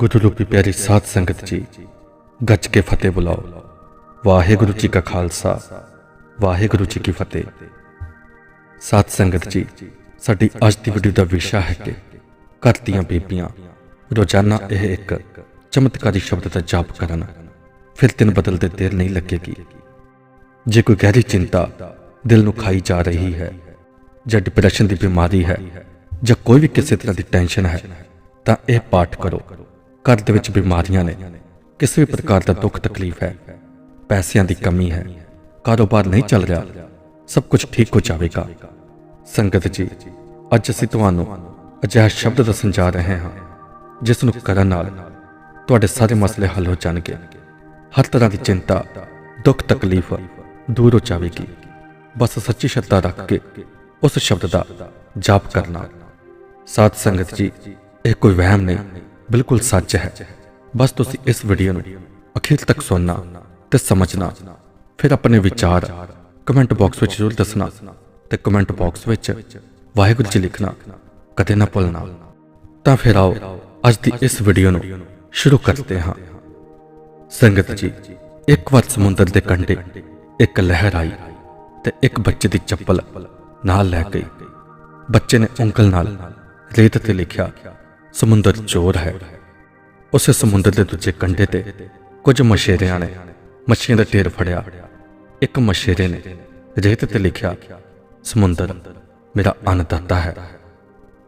ਗੁਰੂ ਰੂਪੀ ਪਿਆਰੀ ਸਾਧ ਸੰਗਤ ਜੀ ਗੱਜ ਕੇ ਫਤਿਹ ਬੁਲਾਓ ਵਾਹਿਗੁਰੂ ਜੀ ਕਾ ਖਾਲਸਾ ਵਾਹਿਗੁਰੂ ਜੀ ਕੀ ਫਤਿਹ ਸਾਧ ਸੰਗਤ ਜੀ ਸਾਡੀ ਅੱਜ ਦੀ ਵੀਡੀਓ ਦਾ ਵਿਸ਼ਾ ਹੈ ਕਿ ਘਰ ਦੀਆਂ ਬੀਬੀਆਂ ਰੋਜ਼ਾਨਾ ਇਹ ਇੱਕ ਚਮਤਕਾਰੀ ਸ਼ਬਦ ਦਾ ਜਾਪ ਕਰਨ ਫਿਰ ਦਿਨ ਬਦਲਦੇ ਦੇਰ ਨਹੀਂ ਲੱਗੇਗੀ ਜੇ ਕੋਈ ਗਹਿਰੀ ਚਿੰਤਾ ਦਿਲ ਨੂੰ ਖਾਈ ਜਾ ਰਹੀ ਹੈ ਜਾਂ ਡਿਪਰੈਸ਼ਨ ਦੀ ਬਿਮਾਰੀ ਹੈ ਜਾਂ ਕੋਈ ਵੀ ਕਿਸੇ ਤਰ੍ਹਾਂ ਦੀ ਟੈਨਸ਼ਨ ਹੈ ਤਾਂ ਇਹ ਪਾਠ ਕਰੋ ਘਰ ਦੇ ਵਿੱਚ ਬਿਮਾਰੀਆਂ ਨੇ। ਕਿਸੇ ਵੀ ਪ੍ਰਕਾਰ ਦਾ ਦੁੱਖ ਤਕਲੀਫ ਹੈ। ਪੈਸਿਆਂ ਦੀ ਕਮੀ ਹੈ। ਕਾਰੋਬਾਰ ਨਹੀਂ ਚੱਲ ਰਿਹਾ। ਸਭ ਕੁਝ ਠੀਕ ਹੋ ਜਾਵੇਗਾ। ਸੰਗਤ ਜੀ, ਅੱਜ ਅਸੀਂ ਤੁਹਾਨੂੰ ਅਜਿਹਾ ਸ਼ਬਦ ਦੱਸਣ ਜਾ ਰਹੇ ਹਾਂ, ਜਿਸ ਨੂੰ ਕਰਨ ਨਾਲ ਤੁਹਾਡੇ ਸਾਰੇ ਮਸਲੇ ਹੱਲ ਹੋ ਜਾਣਗੇ। ਹਰ ਤਰ੍ਹਾਂ ਦੀ ਚਿੰਤਾ, ਦੁੱਖ, ਤਕਲੀਫ ਦੂਰ ਹੋ ਜਾਵੇਗੀ। ਬਸ ਸੱਚੀ ਸ਼ਰਧਾ ਰੱਖ ਕੇ ਉਸ ਸ਼ਬਦ ਦਾ ਜਾਪ ਕਰਨਾ। ਸਾਧ ਸੰਗਤ ਜੀ, ਇਹ ਕੋਈ ਵਹਿਮ ਨਹੀਂ। ਬਿਲਕੁਲ ਸੱਚ ਹੈ। ਬਸ ਤੁਸੀਂ ਇਸ ਵੀਡੀਓ ਨੂੰ ਅਖੀਰ ਤੱਕ ਸੁਣਨਾ ਤੇ ਸਮਝਣਾ। ਫਿਰ ਆਪਣੇ ਵਿਚਾਰ ਕਮੈਂਟ ਬਾਕਸ ਵਿੱਚ ਜ਼ਰੂਰ ਦੱਸਣਾ ਤੇ ਕਮੈਂਟ ਬਾਕਸ ਵਿੱਚ ਵਾਹਿਗੁਰੂ ਜੀ ਲਿਖਣਾ, ਕਦੇ ਨਾ ਭੁੱਲਣਾ। ਤਾਂ ਫਿਰ ਆਓ ਅੱਜ ਦੀ ਇਸ ਵੀਡੀਓ ਨੂੰ ਸ਼ੁਰੂ ਕਰਦੇ ਹਾਂ। ਸੰਗਤ ਜੀ, ਇੱਕ ਵਾਰ ਸਮੁੰਦਰ ਦੇ ਕੰਢੇ ਇੱਕ ਲਹਿਰ ਆਈ ਤੇ ਇੱਕ ਬੱਚੇ ਦੀ ਚੱਪਲ ਨਾਲ ਲੈ ਗਈ। ਬੱਚੇ ਨੇ ਉਂਗਲ ਨਾਲ ਰੇਤ ਤੇ ਲਿਖਿਆ ਸਮੁੰਦਰ ਚੋਰ ਹੈ। ਉਸੇ ਸਮੁੰਦਰ ਦੇ ਦੂਜੇ ਕੰਢੇ ਤੇ ਕੁਝ ਮਛੇਰਿਆਂ ਨੇ ਮੱਛੀਆਂ ਦਾ ਢੇਰ ਫੜਿਆ। ਇੱਕ ਮਛੇਰੇ ਨੇ ਰੇਤ ਤੇ ਲਿਖਿਆ, ਸਮੁੰਦਰ ਮੇਰਾ ਅੰਨਦਾਤਾ ਹੈ।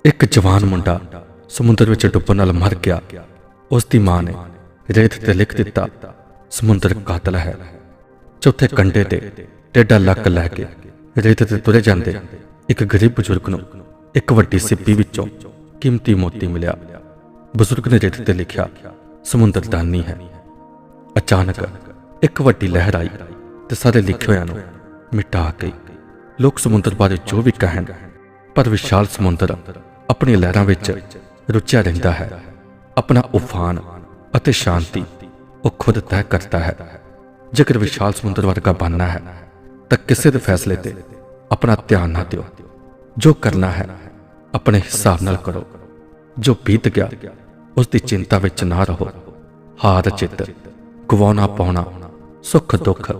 ਇੱਕ ਜਵਾਨ ਮੁੰਡਾ ਸਮੁੰਦਰ ਵਿੱਚ ਡੁੱਬਣ ਨਾਲ ਮਰ ਗਿਆ। ਉਸ ਦੀ ਮਾਂ ਨੇ ਰੇਤ ਤੇ ਲਿਖ ਦਿੱਤਾ, ਸਮੁੰਦਰ ਕਾਤਲ ਹੈ। ਚੌਥੇ ਕੰਢੇ ਤੇ ਟੇਡਾ ਲੱਕ ਲੈ ਕੇ ਰੇਤ ਤੇ ਤੁਰੇ ਜਾਂਦੇ ਇੱਕ ਗਰੀਬ ਬਜ਼ੁਰਗ ਨੂੰ ਇੱਕ ਵੱਡੀ ਸਿੱਪੀ ਵਿੱਚੋਂ ਕੀਮਤੀ ਮੋਤੀ ਮਿਲਿਆ। ਬਜ਼ੁਰਗ ਨੇ ਰੇਤ ਤੇ ਲਿਖਿਆ, ਸਮੁੰਦਰ ਦਾਨੀ ਹੈ। ਅਚਾਨਕ ਇੱਕ ਵੱਡੀ ਲਹਿਰ ਆਈ ਤੇ ਸਾਰੇ ਲਿਖੇ ਹੋਇਆਂ ਨੂੰ ਮਿਟਾ ਗਈ ਲੋਕ ਸਮੁੰਦਰ ਬਾਰੇ ਜੋ ਵੀ ਕਹਿਣ, ਪਰ ਵਿਸ਼ਾਲ ਸਮੁੰਦਰ ਆਪਣੀ ਲਹਿਰਾਂ ਵਿੱਚ ਰੁੱਝਿਆ ਰਹਿੰਦਾ ਹੈ। ਆਪਣਾ ਉਫਾਨ ਅਤੇ ਸ਼ਾਂਤੀ ਉਹ ਖੁਦ ਤੈਅ ਕਰਦਾ ਹੈ। ਜੇਕਰ ਵਿਸ਼ਾਲ ਸਮੁੰਦਰ ਵਰਗਾ ਬਣਨਾ ਹੈ, ਤਾਂ ਕਿਸੇ ਦੇ ਫੈਸਲੇ ਤੇ ਆਪਣਾ ਧਿਆਨ ਨਾ ਦਿਓ। ਜੋ ਕਰਨਾ ਹੈ ਆਪਣੇ ਹਿਸਾਬ ਨਾਲ ਕਰੋ। ਜੋ ਬੀਤ ਗਿਆ ਉਸ ਦੀ ਚਿੰਤਾ ਵਿੱਚ ਨਾ ਰਹੋ। ਹਾਰ ਚਿੱਤ ਗਵਾਉਣਾ ਪਾਉਣਾ, ਸੁੱਖ ਦੁੱਖ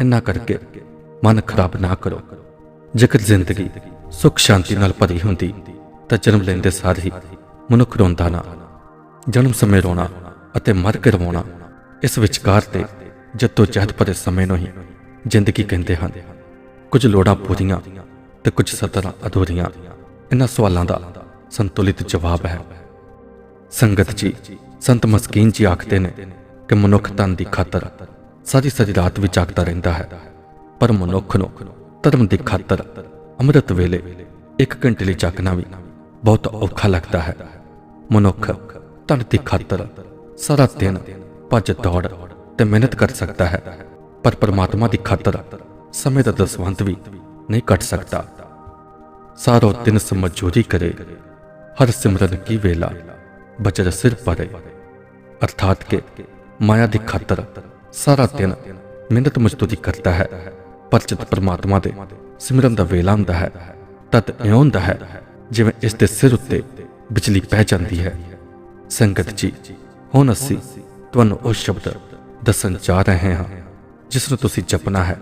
ਇੰਨਾ ਕਰਕੇ ਮਨ ਖਰਾਬ ਨਾ ਕਰੋ। ਜੇਕਰ ਜ਼ਿੰਦਗੀ ਸੁੱਖ ਸ਼ਾਂਤੀ ਨਾਲ ਭਰੀ ਹੁੰਦੀ, ਤਾਂ ਜਨਮ ਲੈਂਦੇ ਸਾਰ ਹੀ ਮਨੁੱਖ ਰੋਂਦਾ ਨਾ। ਜਨਮ ਸਮੇਂ ਰੋਣਾ ਅਤੇ ਮਰ ਕੇ ਰਵਾਉਣਾ, ਇਸ ਵਿਚਕਾਰ ਤੇ ਜੱਤੋ ਜਹਿਦ ਭਰੇ ਸਮੇਂ ਨੂੰ ਹੀ ਜ਼ਿੰਦਗੀ ਕਹਿੰਦੇ ਹਨ। ਕੁਝ ਲੋੜਾਂ ਪੂਰੀਆਂ ਤੇ ਕੁਝ ਸਤਰਾਂ ਅਧੂਰੀਆਂ। ਇਹਨਾਂ ਸਵਾਲਾਂ ਦਾ ਸੰਤੁਲਿਤ ਜਵਾਬ ਹੈ। ਸੰਗਤ ਜੀ, ਸੰਤ ਮਸਕੀਨ ਜੀ ਆਖਦੇ ਨੇ ਕਿ ਮਨੁੱਖ ਤਨ ਦੀ ਖਾਤਰ ਸਾਰੀ ਸਾਰੀ ਰਾਤ ਵੀ ਜਾਗਦਾ ਰਹਿੰਦਾ ਹੈ। ਪਰ ਮਨੁੱਖ ਨੂੰ ਧਰਮ ਦੀ ਖਾਤਰ ਅੰਮ੍ਰਿਤ ਵੇਲੇ ਇੱਕ ਘੰਟੇ ਲਈ ਜਾਗਣਾ ਵੀ ਬਹੁਤ ਔਖਾ ਲੱਗਦਾ ਹੈ। ਮਨੁੱਖ ਧਨ ਦੀ ਖਾਤਰ ਸਾਰਾ ਦਿਨ ਭੱਜ ਦੌੜ ਤੇ ਮਿਹਨਤ ਕਰ ਸਕਦਾ ਹੈ। ਪਰ ਪਰਮਾਤਮਾ ਦੀ ਖਾਤਰ ਸਮੇਂ ਦਾ ਦਸਵੰਤ ਵੀ ਨਹੀਂ ਕੱਟ ਸਕਦਾ। ਸਾਰੋ ਦਿਨ ਸਮਝੋਰੀ ਕਰੇ, ਹਰ ਸਿਮਰਨ ਕੀ ਵੇਲਾ ਬਚਰ ਸਿਰ ਪਰੇ। ਅਰਥਾਤ ਕਿ ਮਾਇਆ ਦੀ ਖਾਤਰ ਸਾਰਾ ਦਿਨ ਮਿਹਨਤ ਮਜ਼ਦੂਰੀ ਕਰਦਾ ਹੈ ਪਰ ਜਦ ਪਰਮਾਤਮਾ ਦੇ ਸਿਮਰਨ ਦਾ ਵੇਲਾ ਹੁੰਦਾ ਹੈ, ਤਦ ਇਉਂ ਹੁੰਦਾ ਹੈ ਜਿਵੇਂ ਇਸ ਦੇ ਸਿਰ ਉੱਤੇ ਬਿਜਲੀ ਪੈ ਜਾਂਦੀ ਹੈ। ਸੰਗਤ ਜੀ, ਹੁਣ ਅਸੀਂ ਤੁਹਾਨੂੰ ਉਹ ਸ਼ਬਦ ਦੱਸਣ ਜਾ ਰਹੇ ਹਾਂ, ਜਿਸ ਨੂੰ ਤੁਸੀਂ ਜਪਣਾ ਹੈ।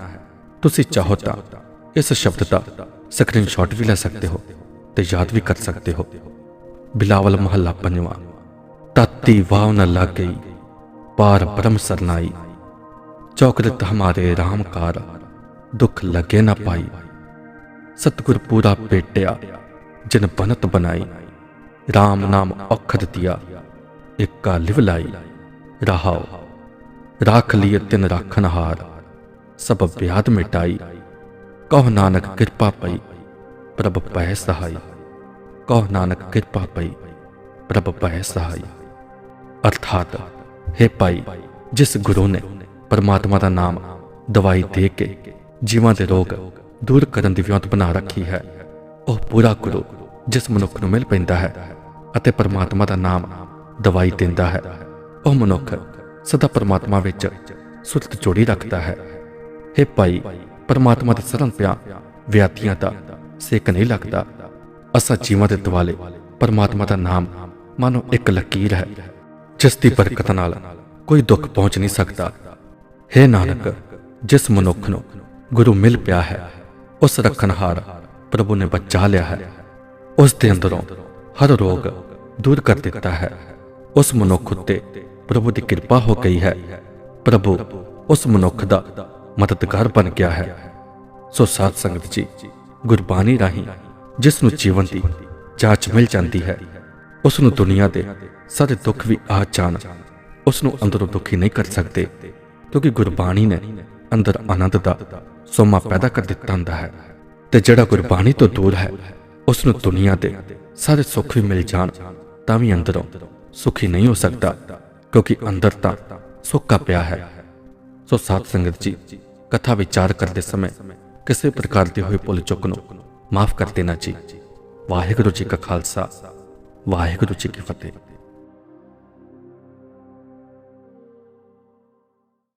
ਤੁਸੀਂ ਚਾਹੋ ਤਾਂ ਇਸ ਸ਼ਬਦ ਦਾ ਸਕਰੀਨਸ਼ਾਟ ਵੀ ਲੈ ਸਕਦੇ ਹੋ ਤੇ ਯਾਦ ਵੀ ਕਰ ਸਕਦੇ ਹੋ। ਬਿਲਾਵਲ ਮਹੱਲਾ ਪੰਜਵਾਂ। ਤਾਤੀ ਵਾਵ ਨ ਲੱਗ ਗਈ ਪਾਰ ਬ੍ਰਹਮ ਸਰਨਾਈ। ਚੌਕਰਤ ਹਮਾਰੇ ਰਾਮਕਾਰ ਦੁੱਖ ਲਗੇ ਨਾ ਪਾਈ। ਸਤਿਗੁਰ ਪੂਰਾ ਪੇਟਿਆ, ਜਿਨ ਬਨਤ ਬਣਾਈ। RAM ਨਾਮ ਔਖਦ ਦਿਆ, ਇੱਕਾ ਲਿਵ ਲਾਈ। ਰਹਾਓ, ਰਾਖ ਲਿਏ ਤਿਨ ਰਾਖਨ ਹਾਰ ਸਭ ਵਿਆਦ ਮਿਟਾਈ। ਕਹ ਨਾਨਕ ਕਿਰਪਾ ਪਈ, ਪ੍ਰਭ ਪੈ ਸਹਾਈ। ਕਹ ਨਾਨਕ ਕਿਰਪਾ ਪਈ, ਪ੍ਰਭ ਪੈ ਸਹਾਈ। ਅਰਥਾਤ, ਹੈ ਭਾਈ, ਜਿਸ ਗੁਰੂ ਨੇ ਪਰਮਾਤਮਾ ਦਾ ਨਾਮ ਦਵਾਈ ਦੇ ਕੇ ਜੀਵਾਂ ਦੇ ਰੋਗ ਦੂਰ ਕਰਨ ਦੀ ਵਿਉਂਤ ਬਣਾ ਰੱਖੀ ਹੈ, ਉਹ ਪੂਰਾ ਗੁਰੂ ਜਿਸ ਮਨੁੱਖ ਨੂੰ ਮਿਲ ਪੈਂਦਾ ਹੈ ਅਤੇ ਪਰਮਾਤਮਾ ਦਾ ਨਾਮ ਦਵਾਈ ਦਿੰਦਾ ਹੈ, ਉਹ ਮਨੁੱਖ ਸਦਾ ਪਰਮਾਤਮਾ ਵਿੱਚ ਸੁਰਤ ਜੋੜੀ ਰੱਖਦਾ ਹੈ। हे ਭਾਈ ਪਰਮਾਤਮਾ ਦੇ ਸਰਨ ਪਿਆ। ਵਿਆਤੀਆਂ ਦਾ ਸੇਕ ਨਹੀਂ ਲੱਗਦਾ। ਅਸਾਂ ਜੀਵਾਂ ਦੇ ਦੁਆਲੇ ਪਰਮਾਤਮਾ ਦਾ ਨਾਮ ਮਾਨੋ ਇੱਕ ਲਕੀਰ ਹੈ, ਜਿਸ ਦੀ ਬਰਕਤ ਨਾਲ ਕੋਈ ਦੁੱਖ ਪਹੁੰਚ ਨਹੀਂ ਸਕਦਾ। ਹੈ ਨਾਨਕ, ਜਿਸ ਮਨੁੱਖ ਨੂੰ ਗੁਰੂ ਮਿਲ ਪਿਆ ਹੈ, ਉਸ ਰੱਖਣਹਾਰ ਪ੍ਰਭੂ ਨੇ ਬਚਾ ਲਿਆ ਹੈ। ਉਸ ਦੇ ਅੰਦਰੋਂ ਹਰ ਰੋਗ ਦੂਰ ਕਰ ਦਿੱਤਾ ਹੈ। ਉਸ ਮਨੁੱਖ ਉੱਤੇ ਪ੍ਰਭੂ ਦੀ ਕਿਰਪਾ ਹੋ ਗਈ ਹੈ। ਪ੍ਰਭੂ ਉਸ ਮਨੁੱਖ ਦਾ ਮਦਦਗਾਰ ਬਣ ਗਿਆ ਹੈ। ਸੋ ਸਾਧ ਸੰਗਤ ਜੀ, ਗੁਰਬਾਣੀ ਰਾਹੀਂ ਜਿਸ ਨੂੰ ਜੀਵਨ ਦੀ ਜਾਂਚ ਮਿਲ ਜਾਂਦੀ ਹੈ ਉਸ ਨੂੰ ਦੁਨੀਆ ਦੇ ਸਾਰੇ ਦੁੱਖ ਵੀ ਆ ਜਾਣ। ਉਸ ਨੂੰ ਅੰਦਰੋਂ ਦੁਖੀ ਨਹੀਂ ਕਰ ਸਕਦੇ, ਕਿਉਂਕਿ ਗੁਰਬਾਣੀ ਨੇ ਅੰਦਰ ਆਨੰਦ ਦਾ ਸੋਮਾ ਪੈਦਾ ਕਰ ਦਿੱਤਾ ਹੁੰਦਾ ਹੈ ਤੇ ਜਿਹੜਾ ਗੁਰਬਾਣੀ ਤੋਂ ਦੂਰ ਹੈ ਉਸ ਨੂੰ ਦੁਨੀਆ ਦੇ ਸਾਰੇ ਸੁੱਖ ਵੀ ਮਿਲ ਜਾਣ, ਤਾਂ ਵੀ ਅੰਦਰੋਂ ਸੁਖੀ ਨਹੀਂ ਹੋ ਸਕਦਾ, ਕਿਉਂਕਿ ਅੰਦਰ ਤਾਂ ਸੁੱਕਾ ਪਿਆ ਹੈ। ਸੋ ਸਾਧ ਸੰਗਤ ਜੀ ਕਥਾ ਵਿਚਾਰ ਕਰਦੇ ਸਮੇਂ ਕਿਸੇ ਪ੍ਰਕਾਰ ਦੀ ਹੋਈ ਭੁੱਲ ਚੁੱਕ ਨੂੰ ਮਾਫ ਕਰ ਦੇਣਾ ਜੀ ਵਾਹਿਗੁਰੂ ਜੀ ਕਾ ਖਾਲਸਾ ਵਾਹਿਗੁਰੂ ਜੀ ਕੀ ਫਤਿਹ